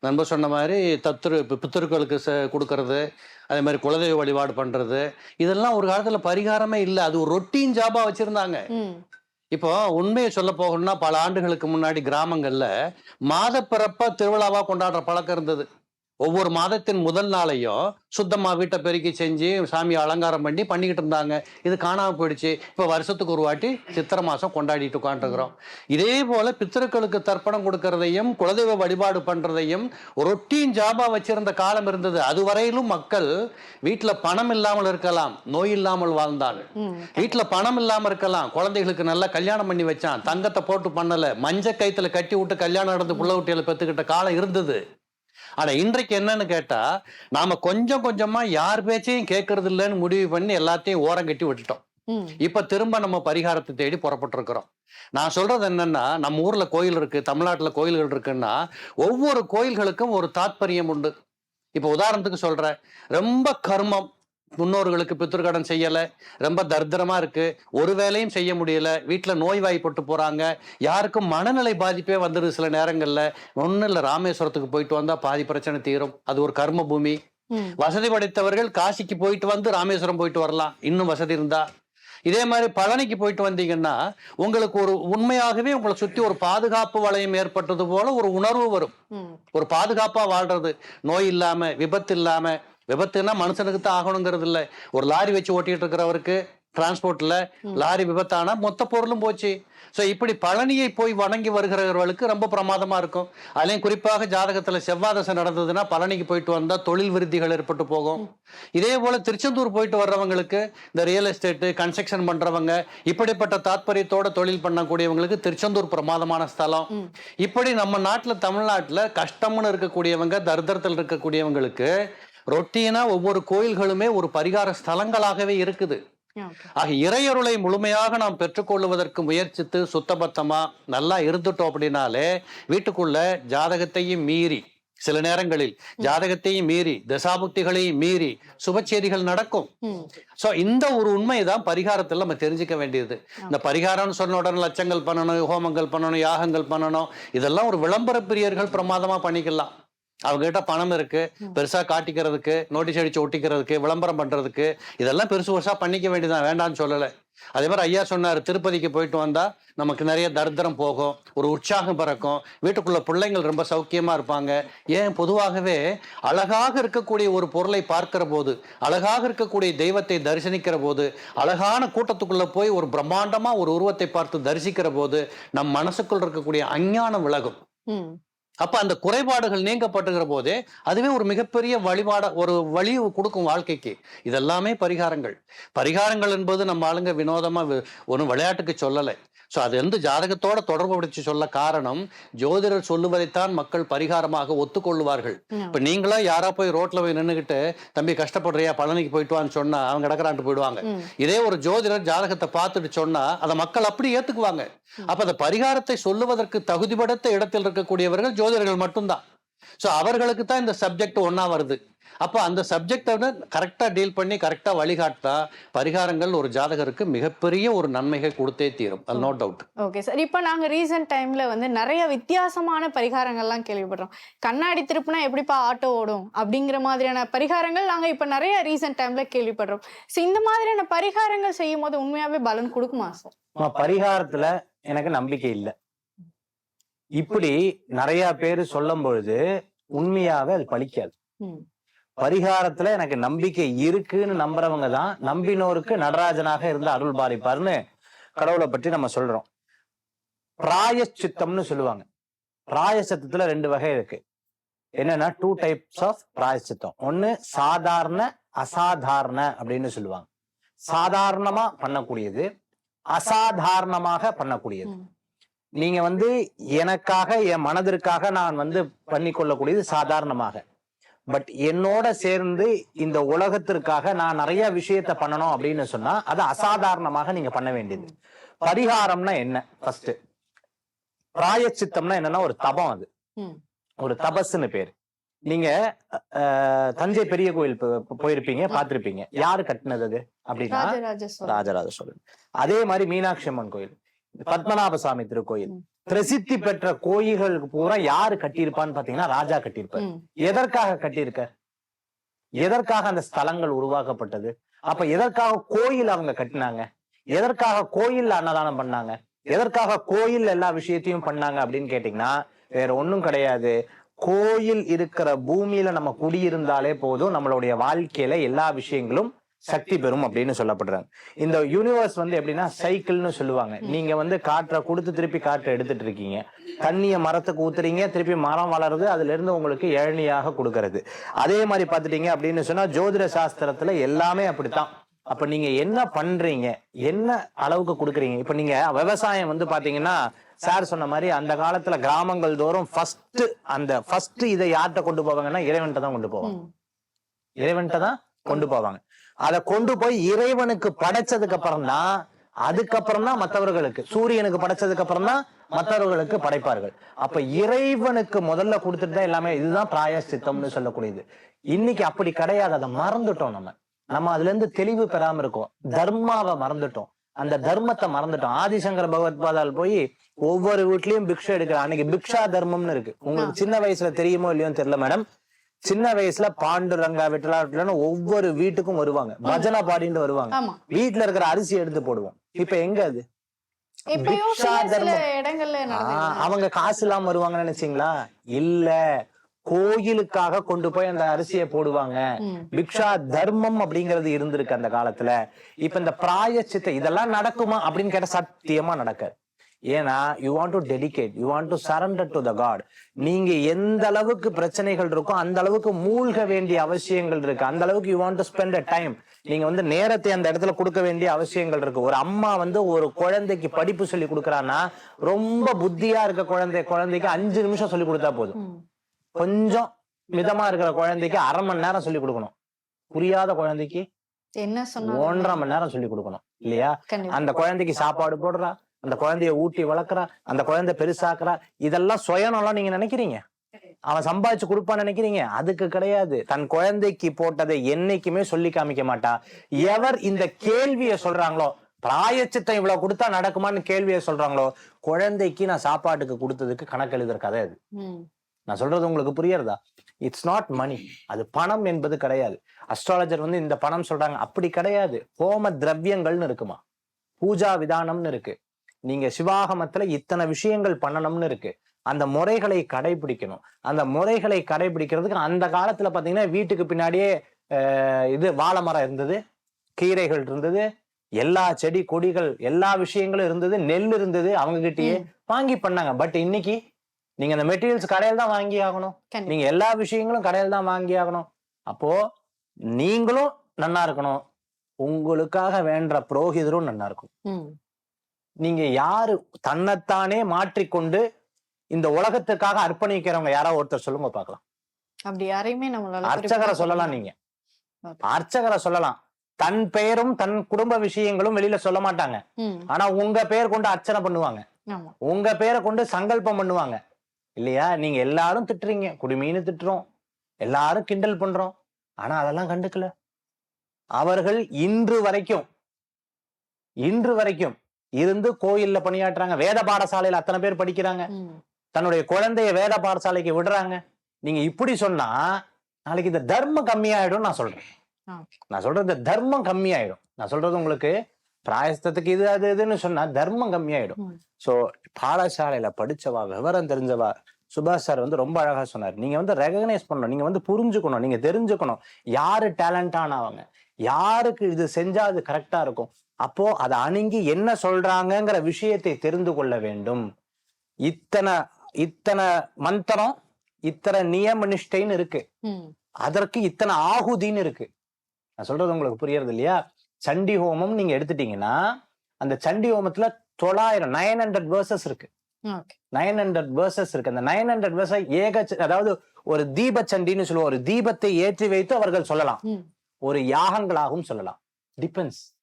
நண்பர் சொன்ன மாதிரி தத்துரு பி- பித்திருக்களுக்கு ச கொடுக்கறது அதே மாதிரி குலதெய்வ வழிபாடு பண்றது இதெல்லாம் ஒரு காலத்துல பரிகாரமே இல்லை. அது ஒரு ரொட்டீன் ஜாபா வச்சிருந்தாங்க. இப்போ உண்மையை சொல்ல போகணும்னா பல ஆண்டுகளுக்கு முன்னாடி கிராமங்கள்ல மாதப்பிறப்பா திருவிழாவா கொண்டாடுற பழக்கம் இருந்தது. ஒவ்வொரு மாதத்தின் முதல் நாளையும் சுத்தமா வீட்டை பெருக்கி செஞ்சு சாமி அலங்காரம் பண்ணி பண்ணிக்கிட்டு இருந்தாங்க. இது காணாம போயிடுச்சு. இப்போ வருஷத்துக்கு ஒரு வாட்டி சித்திரை மாசம் கொண்டாடிட்டு உட்காந்துருக்கிறோம் இதே போல பித்திருக்களுக்கு தர்ப்பணம் கொடுக்கறதையும் குலதெய்வ வழிபாடு பண்றதையும் ரொட்டீன் ஜாபா வச்சிருந்த காலம் இருந்தது. அதுவரையிலும் மக்கள் வீட்டுல பணம் இல்லாமல் இருக்கலாம். நோய் இல்லாமல் வாழ்ந்தாங்க ம். வீட்டுல பணம் இல்லாம இருக்கலாம். குழந்தைகளுக்கு நல்லா கல்யாணம் பண்ணி வச்சான். தங்கத்தை போட்டு பண்ணல. மஞ்ச கைத்துல கட்டி விட்டு கல்யாணம் நடந்து புள்ள குட்டிகளை பெத்துக்கிட்ட காலம் இருந்தது. ஆனா இன்றைக்கு என்னன்னு கேட்டா நாம கொஞ்சம் கொஞ்சமா யார் பேச்சையும் கேட்கறது இல்லைன்னு முடிவு பண்ணி எல்லாத்தையும் ஓரம் கட்டி விட்டுட்டோம். இப்ப திரும்ப நம்ம பரிகாரத்தை தேடி புறப்பட்டிருக்கிறோம். நான் சொல்றது என்னன்னா நம்ம ஊர்ல கோயில் இருக்கு தமிழ்நாட்டுல கோயில்கள் இருக்குன்னா ஒவ்வொரு கோயில்களுக்கும் ஒரு தாத்பரியம் உண்டு. இப்ப உதாரணத்துக்கு சொல்றேன். ரொம்ப கர்மம். முன்னோர்களுக்கு பித்திருக்கடன் செய்யல. ரொம்ப தரித்திரமா இருக்கு. ஒரு வேலையும் செய்ய முடியல. வீட்டுல நோய்வாய்ப்பட்டு போறாங்க. யாருக்கும் மனநிலை பாதிப்பே வந்துடுது சில நேரங்கள்ல. ஒன்றும் இல்லை ராமேஸ்வரத்துக்கு போயிட்டு வந்தா பாதி பிரச்சனை தீரும். அது ஒரு கர்ம பூமி. வசதி படைத்தவர்கள் காசிக்கு போயிட்டு வந்து ராமேஸ்வரம் போயிட்டு வரலாம். இன்னும் வசதி இருந்தா. இதே மாதிரி பழனிக்கு போயிட்டு வந்தீங்கன்னா உங்களுக்கு ஒரு உண்மையாகவே உங்களை சுத்தி ஒரு பாதுகாப்பு வளையம் ஏற்பட்டது போல ஒரு உணர்வு வரும். ஒரு பாதுகாப்பா வாழ்றது. நோய் இல்லாம விபத்து இல்லாம விபத்துன்னா மனுஷனுக்கு தான் ஆகணுங்கிறது இல்லை. ஒரு லாரி வச்சு ஓட்டிட்டு இருக்கிறவருக்கு டிரான்ஸ்போர்ட்ல. லாரி விபத்தானா மொத்த பொருளும் போச்சு. ஸோ இப்படி பழனியை போய் வணங்கி வருகிறவர்களுக்கு ரொம்ப பிரமாதமா இருக்கும். அதுலயும் குறிப்பாக ஜாதகத்துல செவ்வாதசை நடந்ததுன்னா பழனிக்கு போயிட்டு வந்தா தொழில் விருத்திகள் ஏற்பட்டு போகும். இதே போல திருச்செந்தூர் போயிட்டு வர்றவங்களுக்கு இந்த ரியல் எஸ்டேட் கன்ஸ்ட்ரக்ஷன் பண்றவங்க இப்படிப்பட்ட தாத்பரியத்தோட தொழில் பண்ணக்கூடியவங்களுக்கு திருச்செந்தூர் பிரமாதமான ஸ்தலம். இப்படி நம்ம நாட்டுல தமிழ்நாட்டுல கஷ்டம்னு இருக்கக்கூடியவங்க தரித்திரத்தில் இருக்கக்கூடியவங்களுக்கு ரொட்டீனா ஒவ்வொரு கோயில்களுமே ஒரு பரிகார ஸ்தலங்களாகவே இருக்குது. ஆக இறையருளை முழுமையாக நாம் பெற்றுக்கொள்வதற்கு முயற்சித்து சுத்தபத்தமா நல்லா இருந்துட்டோம் அப்படின்னாலே வீட்டுக்குள்ள ஜாதகத்தையும் மீறி சில நேரங்களில் ஜாதகத்தையும் மீறி தசாபுக்திகளையும் மீறி சுபச்செய்திகள் நடக்கும். சோ இந்த ஒரு உண்மைதான் பரிகாரத்துல நம்ம தெரிஞ்சுக்க வேண்டியது. இந்த பரிகாரம்னு சொன்ன உடனே லட்சங்கள் பண்ணணும் ஹோமங்கள் பண்ணணும் யாகங்கள் பண்ணணும் இதெல்லாம் ஒரு விளம்பர பிரியர்கள் பிரமாதமா பண்ணிக்கலாம். அவங்க கிட்ட பணம் இருக்கு பெருசா காட்டிக்கிறதுக்கு நோட்டீஸ் அடிச்சு ஒட்டிக்கிறதுக்கு விளம்பரம் பண்றதுக்கு இதெல்லாம் பெருசு பெருசா பண்ணிக்க வேண்டியதான் வேண்டாம்னு சொல்லலை. அதே மாதிரி ஐயா சொன்னார் திருப்பதிக்கு போயிட்டு வந்தா நமக்கு நிறைய தரித்திரம் போகும் ஒரு உற்சாகம் பிறக்கும். வீட்டுக்குள்ள பிள்ளைங்கள் ரொம்ப சௌக்கியமா இருப்பாங்க. ஏன்? பொதுவாகவே அழகாக இருக்கக்கூடிய ஒரு பொருளை பார்க்கிற போது அழகாக இருக்கக்கூடிய தெய்வத்தை தரிசனிக்கிற போது அழகான கூட்டத்துக்குள்ள போய் ஒரு பிரம்மாண்டமா ஒரு உருவத்தை பார்த்து தரிசிக்கிற போது நம் மனசுக்குள் இருக்கக்கூடிய அஞ்ஞானம் விலகும். அப்ப அந்த குறைபாடுகள் நீங்கப்பட்டுகிற போதே அதுவே ஒரு மிகப்பெரிய வழிபாட ஒரு வழி கொடுக்கும் வாழ்க்கைக்கு. இதெல்லாமே பரிகாரங்கள். பரிகாரங்கள் என்பது நம்ம ஆளுங்க வினோதமா ஒன்றும் ஒரு விளையாட்டுக்கு சொல்லலை. ஸோ அது வந்து ஜாதகத்தோட தொடர்பு படுத்தி சொல்ல காரணம் ஜோதிடர் சொல்லுவதைத்தான் மக்கள் பரிகாரமாக ஒத்துக்கொள்வார்கள். இப்ப நீங்களா யாரா போய் ரோட்ல போய் நின்னுகிட்டு தம்பி கஷ்டப்படுறியா? பழனிக்கு போயிட்டு வான்னு சொன்னா அவங்க கிடக்குறான்ட்டு போயிடுவாங்க. இதே ஒரு ஜோதிடர் ஜாதகத்தை பார்த்துட்டு சொன்னா அதை மக்கள் அப்படி ஏத்துக்குவாங்க. அப்ப அந்த பரிகாரத்தை சொல்லுவதற்கு தகுதிபடுத்த இடத்தில் இருக்கக்கூடியவர்கள் ஜோதிடர்கள் மட்டும்தான். சோ அவர்களுக்கு தான் இந்த சப்ஜெக்ட் ஒண்ணா வருது. அப்ப அந்த சப்ஜெக்டை கரெக்டா டீல் பண்ணி கரெக்டா வழிகாட்டா பரிகாரங்கள் ஒரு ஜாதகருக்கு மிகப்பெரிய ஒரு நன்மைகள் கொடுத்தே தீரும். அது நோ டவுட் ஓகே சார் இப்போ நாங்க ரீசெண்ட் டைம்ல வந்து நிறைய வித்தியாசமான பரிகாரங்கள்லாம் கேள்விப்படுறோம் கண்ணாடி திருப்புனா எப்படிப்பா ஆட்டோ ஓடும் அப்படிங்கிற மாதிரியான பரிகாரங்கள் நாங்க இப்ப நிறைய ரீசெண்ட் டைம்ல கேள்விப்படுறோம் ஸோ இந்த மாதிரியான பரிகாரங்கள் செய்யும் போது உண்மையாவே பலன் கொடுக்குமா சார் பரிகாரத்துல எனக்கு நம்பிக்கை இல்ல. இப்படி நிறைய பேர் சொல்லும் பொழுது உண்மையாவே அது பலிக்காது ம். பரிகாரத்துல எனக்கு நம்பிக்கை இருக்குன்னு நம்புறவங்க தான் நம்பினோருக்கு நடராஜனாக இருந்து அருள் பாலிப்பார்னு கடவுளை பற்றி நம்ம சொல்றோம். பிராயச்சித்தம்னு சொல்லுவாங்க. பிராயச்சித்தத்துல ரெண்டு வகை இருக்கு. என்னன்னா டூ டைப்ஸ் ஆஃப் பிராயச்சித்தம். ஒண்ணு சாதாரண அசாதாரண அப்படின்னு சொல்லுவாங்க. சாதாரணமா பண்ணக்கூடியது அசாதாரணமாக பண்ணக்கூடியது. நீங்க வந்து எனக்காக என் மனதிற்காக நான் வந்து பண்ணிக்கொள்ளக்கூடியது சாதாரணமாக. பட் என்னோட சேர்ந்து இந்த உலகத்திற்காக நான் நிறைய விஷயத்த பண்ணணும் அப்படின்னு சொன்னா அது அசாதாரணமாக நீங்க பண்ண வேண்டியது. பரிகாரம்னா என்ன? ஃபர்ஸ்ட் பிராயச்சித்தம்னா என்னன்னா ஒரு தபம் அது. ஒரு தபஸ்ன்னு பேரு. நீங்க தஞ்சை பெரிய கோயில் போயிருப்பீங்க பார்த்திருப்பீங்க. யாரு கட்டினது அது அப்படின்னா ராஜராஜ சோழன். அதே மாதிரி மீனாட்சி அம்மன் கோயில். பத்மநாப சுவாமி திருக்கோயில் பிரசித்தி பெற்ற கோயில்களுக்கு பூரா யாரு கட்டியிருப்பான்னு பாத்தீங்கன்னா ராஜா கட்டியிருப்பார். எதற்காக கட்டியிருக்க எதற்காக அந்த ஸ்தலங்கள் உருவாக்கப்பட்டது? அப்ப எதற்காக கோயில் அவங்க கட்டினாங்க? எதற்காக கோயில் அன்னதானம் பண்ணாங்க? எதற்காக கோயில் எல்லா விஷயத்தையும் பண்ணாங்க அப்படின்னு கேட்டீங்கன்னா வேற ஒண்ணும் கிடையாது. கோயில் இருக்கிற பூமியில நம்ம குடியிருந்தாலே போதும் நம்மளுடைய வாழ்க்கையில எல்லா விஷயங்களும் சக்தி பெறும் அப்படின்னு சொல்லப்படுறாங்க. இந்த யூனிவர்ஸ் வந்து எப்படின்னா சைக்கிள்னு சொல்லுவாங்க. நீங்க வந்து காற்றை கொடுத்து திருப்பி காற்றை எடுத்துட்டு இருக்கீங்க. தண்ணிய மரத்துக்கு ஊத்துறீங்க திருப்பி மரம் வளருது அதுல இருந்து உங்களுக்கு இளநியாக கொடுக்கறது. அதே மாதிரி பாத்துட்டீங்க அப்படின்னு சொன்னா ஜோதிட சாஸ்திரத்துல எல்லாமே அப்படித்தான். அப்ப நீங்க என்ன பண்றீங்க? என்ன அளவுக்கு கொடுக்குறீங்க? இப்ப நீங்க விவசாயம் வந்து பாத்தீங்கன்னா சார் சொன்ன மாதிரி அந்த காலத்துல கிராமங்கள் தோறும் ஃபர்ஸ்ட் அந்த ஃபர்ஸ்ட் இதை யார்கிட்ட கொண்டு போவாங்கன்னா இறைவன்கிட்ட தான் கொண்டு போவாங்க. இறைவன்கிட்ட தான் கொண்டு போவாங்க. அதை கொண்டு போய் இறைவனுக்கு படைச்சதுக்கு அப்புறம் தான் அதுக்கப்புறம் தான் மற்றவர்களுக்கு சூரியனுக்கு படைச்சதுக்கு அப்புறம் தான் மற்றவர்களுக்கு படைப்பார்கள். அப்ப இறைவனுக்கு முதல்ல கொடுத்துட்டு தான் எல்லாமே இதுதான் பிராயசித்தம்னு சொல்லக்கூடியது. இன்னைக்கு அப்படி கிடையாது. அதை மறந்துட்டோம் நம்ம. நம்ம அதுல இருந்து தெளிவு பெறாம இருக்கோம். தர்மாவை மறந்துட்டோம். அந்த தர்மத்தை மறந்துட்டோம். ஆதிசங்கர பகவத்பாதால் போய் ஒவ்வொரு வீட்லயும் பிக்ஷை எடுக்கிற அன்னைக்கு பிக்ஷா தர்மம்னு இருக்கு. உங்களுக்கு சின்ன வயசுல தெரியுமோ இல்லையோ தெரியல மேடம். சின்ன வயசுல பாண்டுரங்கா விட்டலா ஒவ்வொரு வீட்டுக்கும் வருவாங்க. பஜனை பாடிட்டு வருவாங்க. வீட்டுல இருக்கிற அரிசி எடுத்து போடுவோம். இப்ப எங்க அது? அவங்க காசு இல்லாம வருவாங்கன்னு நினைச்சீங்களா? இல்ல. கோயிலுக்காக கொண்டு போய் அந்த அரிசியை போடுவாங்க. பிக்ஷா தர்மம் அப்படிங்கிறது இருந்திருக்கு அந்த காலத்துல. இப்ப இந்த பிராயச்சித்தை இதெல்லாம் நடக்குமா அப்படின்னு கேட்டா சத்தியமா நடக்காது. ஏன்னா you want to dedicate you want to surrender to the god நீங்க எந்த அளவுக்கு பிரச்சனைகள் இருக்கோ அந்த அளவுக்கு மூழ்க வேண்டிய அவசியங்கள் இருக்கு. அந்த அளவுக்கு you want to spend a time நீங்க வந்து நேரத்தை அந்த இடத்துல கொடுக்க வேண்டிய அவசியங்கள் இருக்கு. ஒரு அம்மா வந்து ஒரு குழந்தைக்கு படிப்பு சொல்லி கொடுக்குறான்னா ரொம்ப புத்தியா இருக்க குழந்தை குழந்தைக்கு அஞ்சு நிமிஷம் சொல்லி கொடுத்தா போதும். கொஞ்சம் மிதமா இருக்கிற குழந்தைக்கு அரை மணி நேரம் சொல்லி கொடுக்கணும். புரியாத குழந்தைக்கு என்ன ஒன்றரை மணி நேரம் சொல்லி கொடுக்கணும் இல்லையா? அந்த குழந்தைக்கு சாப்பாடு போடுறா அந்த குழந்தைய ஊட்டி வளர்க்குறா அந்த குழந்தை பெருசாக்குறா இதெல்லாம் சுயநலம் நீங்க நினைக்கிறீங்க? அவன் சம்பாதிச்சு கொடுப்பான்னு நினைக்கிறீங்க? அதுக்கு கிடையாது. தன் குழந்தைக்கு போட்டதை என்னைக்குமே சொல்லி காமிக்க மாட்டா. எவர் இந்த கேள்வியை சொல்றாங்களோ பிராயச்சித்தம் இவ்வளவு கொடுத்தா நடக்குமான்னு கேள்வியை சொல்றாங்களோ குழந்தைக்கு நான் சாப்பாட்டுக்கு கொடுத்ததுக்கு கணக்கு எழுதுற கதை அது. நான் சொல்றது உங்களுக்கு புரியறதா? இட்ஸ் நாட் மணி அது பணம் என்பது கிடையாது. அஸ்ட்ராலஜர் வந்து இந்த பணம் சொல்றாங்க. அப்படி கிடையாது. ஹோம திரவியங்கள்னு இருக்குமா? பூஜா விதானம்னு இருக்கு. நீங்க சிவாகமத்துல இத்தனை விஷயங்கள் பண்ணணும்னு இருக்கு. அந்த முறைகளை கடைபிடிக்கணும். அந்த முறைகளை கடைபிடிக்கிறதுக்கு அந்த காலத்துல பாத்தீங்கன்னா வீட்டுக்கு பின்னாடியே இது வாழை மரம் இருந்தது கீரைகள் இருந்தது எல்லா செடி கொடிகள் எல்லா விஷயங்களும் இருந்தது நெல் இருந்தது அவங்க கிட்டயே வாங்கி பண்ணாங்க. பட் இன்னைக்கு நீங்க அந்த மெட்டீரியல்ஸ் கடையில் தான் வாங்கி ஆகணும். நீங்க எல்லா விஷயங்களும் கடையில் தான் வாங்கி ஆகணும். அப்போ நீங்களும் நன்னா இருக்கணும். உங்களுக்காக வேண்ட புரோகிதரும் நன்னா இருக்கும். நீங்க யாரு தன்னைத்தானே மாற்றிக்கொண்டு இந்த உலகத்துக்காக அர்ப்பணிக்கிறவங்க யாரோ ஒருத்தர் சொல்லுங்க பார்க்கலாம். அப்படி யாரையுமே நம்மளால அர்ச்சகரை சொல்லலாம். நீங்க. அர்ச்சகரை சொல்லலாம். தன் பெயரும் தன் குடும்ப விஷயங்களும் வெளியில சொல்ல மாட்டாங்க. ஆனா உங்க பெயர் கொண்டு அர்ச்சனை பண்ணுவாங்க. உங்க பேரை கொண்டு சங்கல்பம் பண்ணுவாங்க. இல்லையா? நீங்க எல்லாரும் திட்டுறீங்க. குடுமின்னு திட்டுறோம். எல்லாரும் கிண்டல் பண்றோம். ஆனா அதெல்லாம் கண்டுக்கல. அவர்கள் இன்று வரைக்கும் இன்று வரைக்கும் இருந்து கோயில்ல பணியாற்றுறாங்க வேத பாடசாலையில அத்தனை பேர் படிக்கிறாங்க. தன்னுடைய குழந்தைய வேத பாடசாலைக்கு விடுறாங்க நீங்க இப்படி சொன்னா நாளைக்கு இந்த தர்மம் கம்மியாயிடும் நான் சொல்றேன். நான் சொல்றது இந்த தர்மம் கம்மியாயிடும் நான் சொல்றது உங்களுக்கு பிராயஸ்தத்துக்கு இது அது இதுன்னு சொன்னா தர்மம் கம்மியாயிடும். சோ பாடசாலையில படிச்சவா விவரம் தெரிஞ்சவா சுபாஷ் சார் வந்து ரொம்ப அழகா சொன்னார். நீங்க வந்து ரெகனைஸ் பண்ணணும். நீங்க வந்து புரிஞ்சுக்கணும். நீங்க தெரிஞ்சுக்கணும். யாரு டேலண்டானவங்க யாருக்கு இது செஞ்சா அது கரெக்டா இருக்கும்? அப்போ அதை அணுகி என்ன சொல்றாங்கங்கிற விஷயத்தை தெரிந்து கொள்ள வேண்டும். இத்தனை இத்தனை மந்திரம் இத்தனை நியம நிஷ்டைன்னு இருக்கு. அதற்கு இத்தனை ஆகுதின்னு இருக்கு. நான் சொல்றது உங்களுக்கு புரியறது இல்லையா? சண்டி ஹோமம் நீங்க எடுத்துட்டீங்கன்னா அந்த சண்டி ஹோமத்துல தொள்ளாயிரம் நைன் ஹண்ட்ரட் வேர்சஸ் இருக்கு. நைன் ஹண்ட்ரட் வேர்சஸ் இருக்கு. அந்த நைன் ஹண்ட்ரட் வேர்ஸ் ஏக அதாவது ஒரு தீப சண்டின்னு சொல்லுவோம். ஒரு தீபத்தை ஏற்றி வைத்து அவர்கள் சொல்லலாம். ஒரு யாகங்களாகவும் சொல்லலாம். டிபெண்ட்ஸ்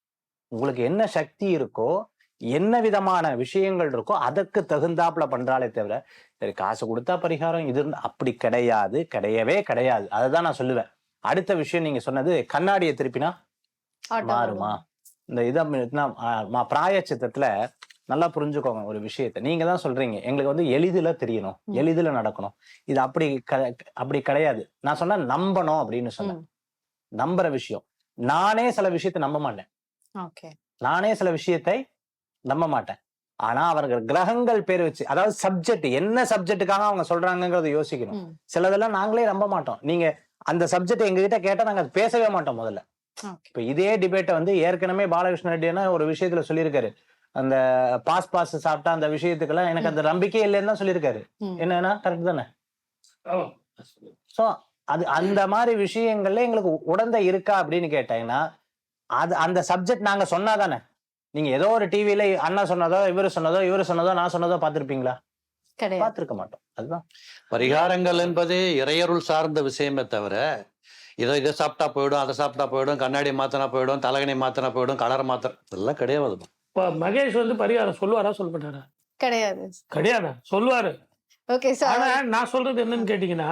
உங்களுக்கு என்ன சக்தி இருக்கோ என்ன விதமான விஷயங்கள் இருக்கோ அதற்கு தகுந்தாப்புல பண்றாலே தவிர சரி காசு கொடுத்தா பரிகாரம் இது அப்படி கிடையாது கிடையவே கிடையாது. அதுதான் நான் சொல்லுவேன். அடுத்த விஷயம் நீங்க சொன்னது கண்ணாடியை திருப்பினா மாறுமா? இந்த இதை மா- பிராயச்சித்தத்துல நல்லா புரிஞ்சுக்கோங்க ஒரு விஷயத்த. நீங்க தான் சொல்றீங்க எங்களுக்கு வந்து எளிதில தெரியணும். எளிதில நடக்கணும். இது அப்படி க- அப்படி கிடையாது. நான் சொன்னா நம்பணும் அப்படின்னு சொன்னேன். நம்புற விஷயம். நானே சில விஷயத்தை நம்ப மாட்டேன். நானே சில விஷயத்தை நம்ப மாட்டேன். ஆனா அவர்கள் கிரகங்கள் பேர் வச்சு அதாவது சப்ஜெக்ட் என்ன சப்ஜெக்ட்டுக்காக அவங்க சொல்றாங்கங்கறத யோசிக்கணும். சிலதெல்லாம் நாங்களே நம்ப மாட்டோம். நீங்க அந்த சப்ஜெக்ட் எங்ககிட்ட கேட்டா நாங்க பேசவே மாட்டோம் முதல்ல. இப்ப இதே டிபேட்டை வந்து ஏற்கனவே பாலகிருஷ்ண ரெட்டினா ஒரு விஷயத்துல சொல்லியிருக்காரு. அந்த பாஸ் பாஸ் சாப்பிட்டா அந்த விஷயத்துக்கெல்லாம் எனக்கு அந்த நம்பிக்கை இல்லைன்னு தான் சொல்லியிருக்காரு. என்னன்னா கரெக்ட் தானே. சோ அது அந்த மாதிரி விஷயங்கள்ல எங்களுக்கு உடந்தை இருக்கா அப்படின்னு கேட்டீங்கன்னா அது அந்த சப்ஜெக்ட் நாங்க சொன்னாதானே? நீங்க ஏதோ ஒரு டிவில அண்ணா சொன்னதோ இவரு சொன்னதோ இவரு சொன்னதோ நான் சொன்னதோ பார்த்திருப்பீங்களா? பார்த்திருக்க மாட்டோம். அதுதான். பரிகாரங்கள் என்பது இறையருள் சார்ந்த விஷயமே தவிர இதை இதை சாப்பிட்டா போயிடும் அதை சாப்பிட்டா போயிடும் கண்ணாடி மாத்தினா போயிடும் தலகணி மாத்தினா போயிடும் கலர் மாத்திர இதெல்லாம் கிடையாது. இப்ப மகேஷ் வந்து பரிகாரம் சொல்லுவாரா சொல்ல மாட்டாரா? கிடையாது. கிடையாதா? சொல்லுவாரு. ஓகே ஆனா சார் நான் சொல்றது என்னன்னு கேட்டீங்கன்னா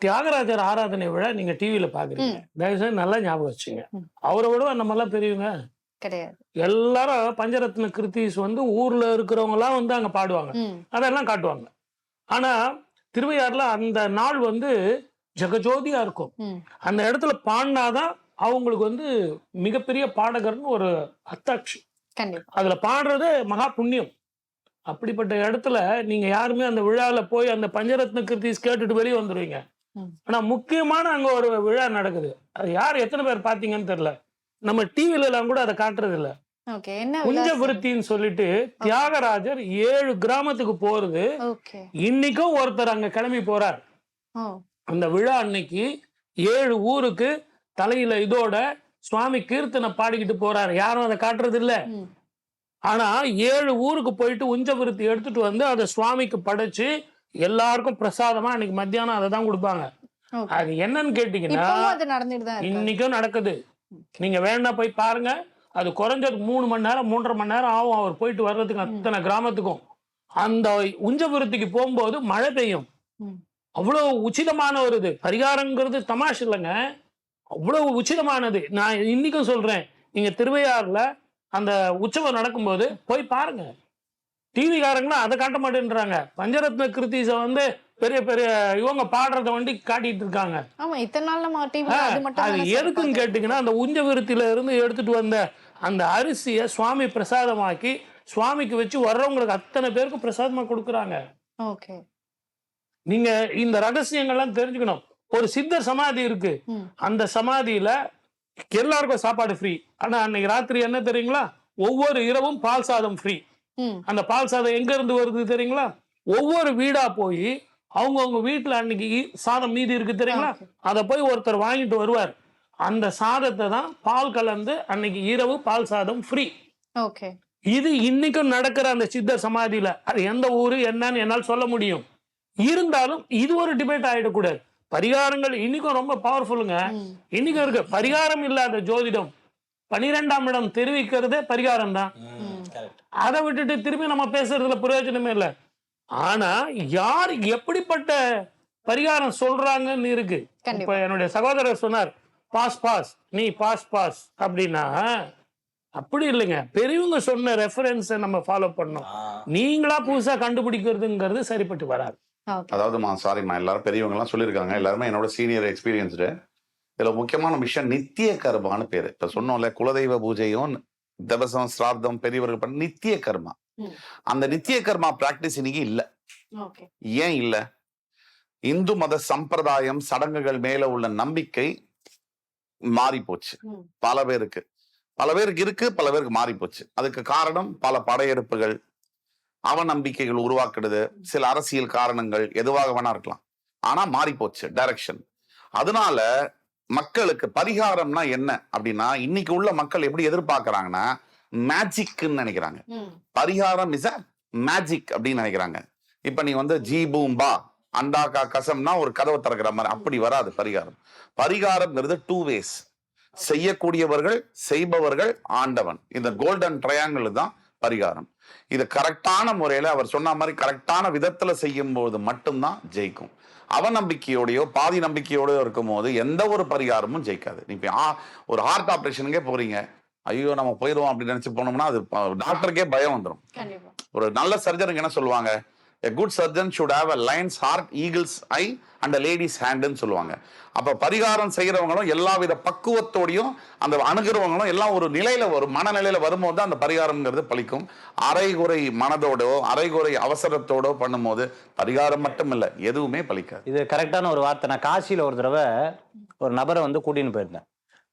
தியாகராஜர் ஆராதனை விழா நீங்க டிவியில பாக்குறீங்க. தயவுசெய்து நல்லா ஞாபகம் வச்சுங்க. அவரை விட நம்ம எல்லாம் பெரியவங்க. கிடையாது. எல்லாரும் பஞ்சரத்ன கிருத்திஸ் வந்து ஊர்ல இருக்கிறவங்க எல்லாம் வந்து அங்க பாடுவாங்க. அதெல்லாம் காட்டுவாங்க. ஆனா திருவையாறுல அந்த நாள் வந்து ஜெகஜோதியா இருக்கும். அந்த இடத்துல பாடினாதான் அவங்களுக்கு வந்து மிகப்பெரிய பாடகர்னு ஒரு அத்தாட்சி. அதுல பாடுறது மகா புண்ணியம். அப்படிப்பட்ட இடத்துல நீங்க யாருமே அந்த விழால போய் அந்த பஞ்சரத்ன கிருத்திஸ் கேட்டுட்டு வெளியே வந்துருவீங்க. ம். ஆனா முக்கியமான அங்க ஒரு விழா நடக்குது. அது யார் எத்தனை பேர் பாத்தீங்கன்னு தெரியல. நம்ம டிவில எல்லாம் கூட அதை காட்டுறது இல்ல. ஓகே என்ன குஞ்ச விருத்தின்னு சொல்லிட்டு தியாகராஜர் ஏழு கிராமத்துக்கு போறது. இன்னைக்கும் ஒருத்தர் அங்க கிளம்பி போறார். அந்த விழா அன்னைக்கு ஏழு ஊருக்கு தலையில இதோட சுவாமி கீர்த்தனை பாடிக்கிட்டு போறாரு. யாரும் அதை காட்டுறது இல்ல. ஆனா ஏழு ஊருக்கு போயிட்டு உஞ்சவிருத்தி எடுத்துட்டு வந்து அதை சுவாமிக்கு படைச்சு எல்லாருக்கும் பிரசாதமா அன்னைக்கு மத்தியானம் அதை தான் கொடுப்பாங்க. அது என்னன்னு கேட்டீங்கன்னா இன்னைக்கும் நடக்குது. நீங்க வேணா போய் பாருங்க. அது குறைஞ்சது மூணு மணி நேரம் மூன்றரை மணி நேரம் ஆகும் அவர் போயிட்டு வர்றதுக்கு அத்தனை கிராமத்துக்கும். அந்த உஞ்சபுரத்துக்கு போகும்போது மழை பெய்யும். அவ்வளவு உச்சிதமான ஒரு இது. பரிகாரங்கிறது தமாஷ் இல்லைங்க. அவ்வளவு உச்சிதமானது. நான் இன்னைக்கும் சொல்றேன். நீங்க திருவையாறுல அந்த உற்சவம் நடக்கும்போது போய் பாருங்க. டிவிக்காரங்கன்னா அதை காட்ட மாட்டேன்றாங்க. பஞ்சரத்ன கிருத்தீஸை வந்து பெரிய பெரிய இவங்க பாடுறத வண்டி காட்டிட்டு இருக்காங்க. ஆமா இத்தனை நாள் நம்ம டிவி அது எதுக்குன்னு. கேட்டீங்கன்னா அந்த உஞ்ச விருத்தில இருந்து எடுத்துட்டு வந்த அந்த அரிசியை சுவாமி பிரசாதமாக்கி சுவாமிக்கு வச்சு வர்றவங்களுக்கு அத்தனை பேருக்கு பிரசாதமா கொடுக்குறாங்க. ஓகே. நீங்க இந்த ரகசியங்கள்லாம் தெரிஞ்சுக்கணும். ஒரு சித்தர் சமாதி இருக்கு. அந்த சமாதியில எல்லாருக்கும் சாப்பாடு ஃப்ரீ ஆனா அன்னைக்கு ராத்திரி என்ன தெரியுங்களா? ஒவ்வொரு இரவும் பால் சாதம் ஃப்ரீ அந்த பால் சாதம் எங்க இருந்து வருது தெரியுங்களா? ஒவ்வொரு வீடா போய் அவங்கவுங்க வீட்டுல அன்னைக்கு சாதம் மீதி இருக்கு தெரியுங்களா. அதை போய் ஒருத்தர் வாங்கிட்டு வருவார். அந்த சாதத்தை தான் பால் கலந்து அன்னைக்கு இரவு பால் சாதம் ஃப்ரீ ஓகே. இது இன்னைக்கும் நடக்கிற அந்த சித்தர் சமாதியில. அது எந்த ஊரு என்னன்னு என்னால் சொல்ல முடியும். இருந்தாலும் இது ஒரு டிபேட் ஆயிடக்கூடாது. பரிகாரங்கள் இன்னைக்கும் ரொம்ப பவர்ஃபுல்லுங்க. இன்னைக்கும் இருக்கு. பரிகாரம் இல்லாத ஜோதிடம். பனிரெண்டாம் இடம் தெரிவிக்கிறதே பரிகாரம் தான். அதை விட்டுட்டு திரும்பி நம்ம பேசுறதுல பிரயோஜனமே இல்லை. ஆனா யார் எப்படிப்பட்ட பரிகாரம் சொல்றாங்கன்னு இருக்கு. இப்ப என்னுடைய சகோதரர் சொன்னார் பாஸ் பாஸ் நீ பாஸ் பாஸ் அப்படின்னா அப்படி இல்லைங்க. பெரியவங்க சொன்ன ரெஃபரன்ஸை நம்ம ஃபாலோ பண்ணோம் நீங்களா புதுசா கண்டுபிடிக்கிறதுங்கிறது சரிப்பட்டு வராது. அதாவதுமா சாரிம்மா எல்லாரும் பெரியவங்க எல்லாம் சொல்லியிருக்காங்க. எல்லாருமே என்னோட சீனியர் எக்ஸ்பீரியன்ஸ்டு இதுல முக்கியமான விஷயம் நித்திய கர்மான்னு பேரு. இப்ப சொன்னோம்ல குலதெய்வ பூஜையும் தவசம் சிரார்த்தம் பெரியவர்கள் பண்ண நித்திய கர்மா. அந்த நித்திய கர்மா பிராக்டிஸ் இன்னைக்கு இல்ல. ஏன் இல்ல? இந்து மத சம்பிரதாயம் சடங்குகள் மேல உள்ள நம்பிக்கை மாறி போச்சு. பல பேருக்கு. பல பேருக்கு இருக்கு பல பேருக்கு மாறி போச்சு. அதுக்கு காரணம் பல படையெடுப்புகள் அவநம்பிக்கைகள் உருவாக்குறது சில அரசியல் காரணங்கள் எதுவாக வேணா இருக்கலாம். ஆனா மாறி போச்சு டைரக்ஷன் அதனால மக்களுக்கு பரிகாரம்னா என்ன அப்படின்னா இன்னைக்கு உள்ள மக்கள் எப்படி எதிர்பார்க்கறாங்கன்னா மேஜிக்னு நினைக்கிறாங்க. பரிகாரம் இஸ் அ மேஜிக் அப்படின்னு நினைக்கிறாங்க. இப்ப நீ வந்து ஜி பூம் பா அண்டாக்கா கசம்னா ஒரு கதவை திறக்கிற மாதிரி அப்படி வராது பரிகாரம். பரிகாரம்ங்கிறது டூ வேஸ் செய்யக்கூடியவர்கள் செய்பவர்கள் ஆண்டவன். இந்த கோல்டன் ட்ரையாங்கிள் தான் பரிகாரம். இது கரெக்டான முறையில அவர் சொன்ன மாதிரி கரெக்டான விதத்துல செய்யும் போது மட்டும்தான் ஜெயிக்கும். அவநம்பிக்கையோடயோ பாதி நம்பிக்கையோடயோ இருக்கும்போது எந்த ஒரு பரிகாரமும் ஜெயிக்காது. நீ இப்ப ஒரு ஹார்ட் ஆபரேஷனுக்கே போறீங்க. ஐயோ நம்ம போயிடுவோம் அப்படின்னு நினைச்சு போனோம்னா அது டாக்டருக்கே பயம் வந்துடும் ஒரு நல்ல சர்ஜனுக்கு என்ன சொல்லுவாங்க? A good surgeon should have a lion's heart eagle's eye and a lady's ஹேண்டுன்னு சொல்லுவாங்க. அப்போ பரிகாரம் செய்கிறவங்களும் எல்லா வித பக்குவத்தோடையும் அந்த அணுகிறவங்களும் எல்லாம் ஒரு நிலையில் வரும் மனநிலையில் வரும்போது தான் அந்த பரிகாரம்ங்கிறது பழிக்கும். அரைகுறை மனதோடோ அரைகுறை அவசரத்தோடோ பண்ணும்போது பரிகாரம் மட்டும் இல்லை எதுவுமே பழிக்காது. இது கரெக்டான ஒரு வார்த்தை. நான் காசியில் ஒரு தடவை ஒரு நபரை வந்து கூட்டின்னு போயிருந்தேன்.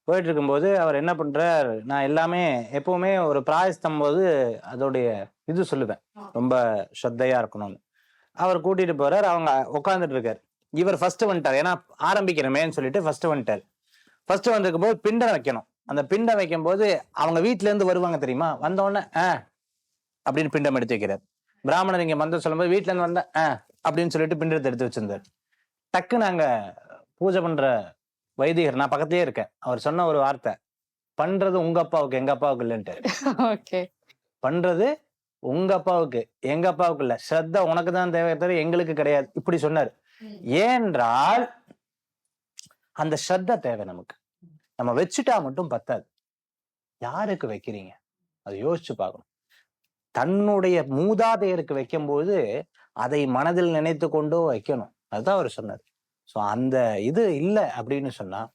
போயிட்டு இருக்கும்போது அவர் என்ன பண்றார்? நான் எல்லாமே எப்பவுமே ஒரு பிராயஸ்தம் போது அதோடைய இது சொல்லுவேன். ரொம்ப ஸ்ரத்தையா இருக்கணும்னு. அவர் கூட்டிட்டு போறார். அவங்க உட்காந்துட்டு இருக்காரு. இவர் ஃபர்ஸ்ட் வந்துட்டார். ஏன்னா ஆரம்பிக்கிறமேன்னு சொல்லிட்டு ஃபர்ஸ்ட் வந்துட்டார். ஃபர்ஸ்ட் வந்திருக்கும் போது பிண்டம் வைக்கணும். அந்த பிண்டம் வைக்கும் போது அவங்க வீட்டுல இருந்து வருவாங்க தெரியுமா? வந்தோடனே ஆ அப்படின்னு பிண்டம் எடுத்து வைக்கிறார். பிராமணர் இங்க மந்திரம் சொல்லும்போது வீட்டுல இருந்து வந்த ஆ அப்படின்னு சொல்லிட்டு பிண்டத்தை எடுத்து வச்சிருந்தார். டக்குன்னு அங்க பூஜை பண்ற வைதிகர் நான் பக்கத்துலயே இருக்கேன். அவர் சொன்ன ஒரு வார்த்தை பண்றது உங்க அப்பாவுக்கு எங்க அப்பாவுக்கு இல்லைன்ட்டு. பண்றது உங்க அப்பாவுக்கு எங்க அப்பாவுக்கு இல்ல. ஸ்ரத்தா உனக்கு தான் தேவை தவிர எங்களுக்கு கிடையாது. இப்படி சொன்னார். ஏனென்றால் அந்த ஸ்ரத்த தேவை நமக்கு. நம்ம வச்சுட்டா மட்டும் பத்தாது. யாருக்கு வைக்கிறீங்க? அதை யோசிச்சு பார்க்கணும். தன்னுடைய மூதாதையருக்கு வைக்கும்போது அதை மனதில் நினைத்து கொண்டோ வைக்கணும். அதுதான் அவர் சொன்னார். ஸோ அந்த இது இல்லை அப்படின்னு சொன்னால்